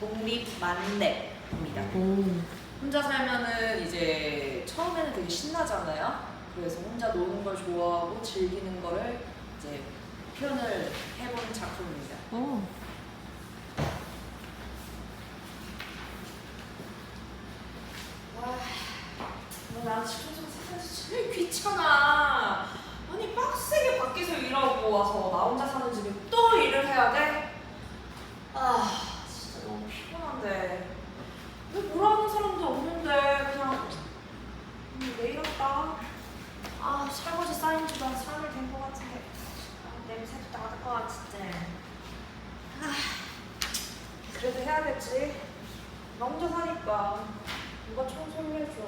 독립 만렙입니다. 오. 혼자 살면은 이제 처음에는 되게 신나잖아요. 그래서 혼자 노는 걸 좋아하고 즐기는 거를 이제 표현을 해보는 작품입니다. 어. 와, 나 지금 좀 사실 제일 귀찮아. 아니 빡세게 밖에서 일하고 와서 나 혼자 사는 집에 또 일을 해야 돼? 아, 진짜 너무 피곤한데. 왜 뭐라 하는 사람도 없는데 그냥 음, 왜 이럴까? 아, 설거지 쌓인 지도 한 3일 된 것 같은데. 아, 냄새도 나는 것 같은데. 아, 그래도 해야겠지. 나 혼자 사니까. 누가 청소를 해줘.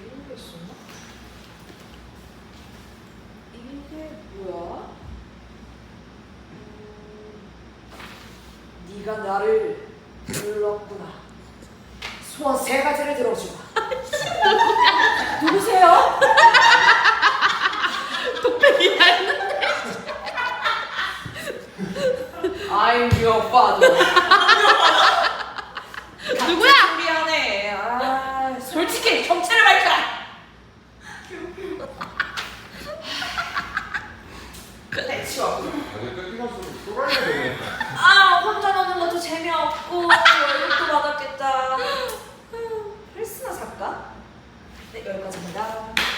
이런 게 있었나? 이게 뭐야? 음, 네가 나를 불렀구나. 소원 세 가지를 들어주마. 누구세요? I'm your father. 누구야? 미안해. 아, 솔직히 정체를 밝혀라. 대치워. 다들 끊김없이 쏘가야 되네. 아 혼자 노는 것도 재미없고 월급도 받았겠다. 헬스나 살까? 네 여기까지입니다.